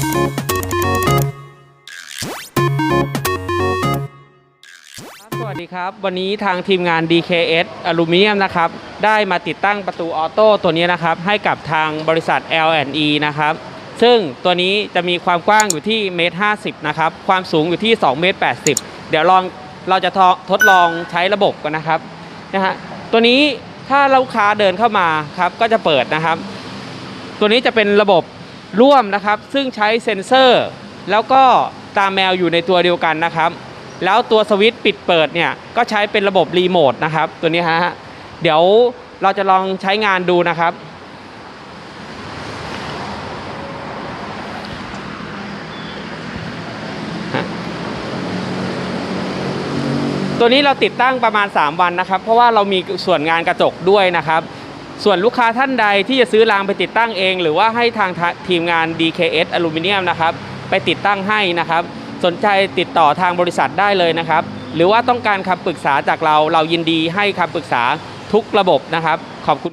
สวัสดีครับ วันนี้ทางทีมงาน DKS อลูมิเนียมนะครับ ได้มาติดตั้งประตูออโต้ตัวนี้นะครับ ให้กับทางบริษัท L&E นะครับ ซึ่งตัวนี้จะมีความกว้างอยู่ที่เมตร50 นะครับ ความสูงอยู่ที่2เมตร80 เดี๋ยวลองเราจะททดลองใช้ระบบกันนะครับนะฮะตัวนี้ถ้าลูกค้าเดินเข้ามาครับก็จะเปิดนะครับ ตัวนี้จะเป็นระบบ ร่วมนะครับ ซึ่งใช้เซ็นเซอร์ แล้วก็ตาแมวอยู่ในตัวเดียวกันนะครับ แล้วตัวสวิตช์ปิดเปิดเนี่ยก็ใช้เป็นระบบรีโมทนะครับ ตัวนี้ฮะเดี๋ยวเราจะลองใช้งานดูนะครับตัวนี้เราติดตั้งประมาณ 3 วันนะครับ เพราะว่าเรามีส่วนงานกระจกด้วยนะครับ ส่วนลูกค้าท่านใดที่จะซื้อรางไปติดตั้งเอง หรือว่าให้ทางทีมงาน DKS อลูมิเนียมนะครับไปติดตั้งให้นะครับ สนใจติดต่อทางบริษัทได้เลยนะครับ หรือว่าต้องการคำปรึกษาจากเราเรายินดีให้คำปรึกษาทุกระบบนะครับ ขอบคุณ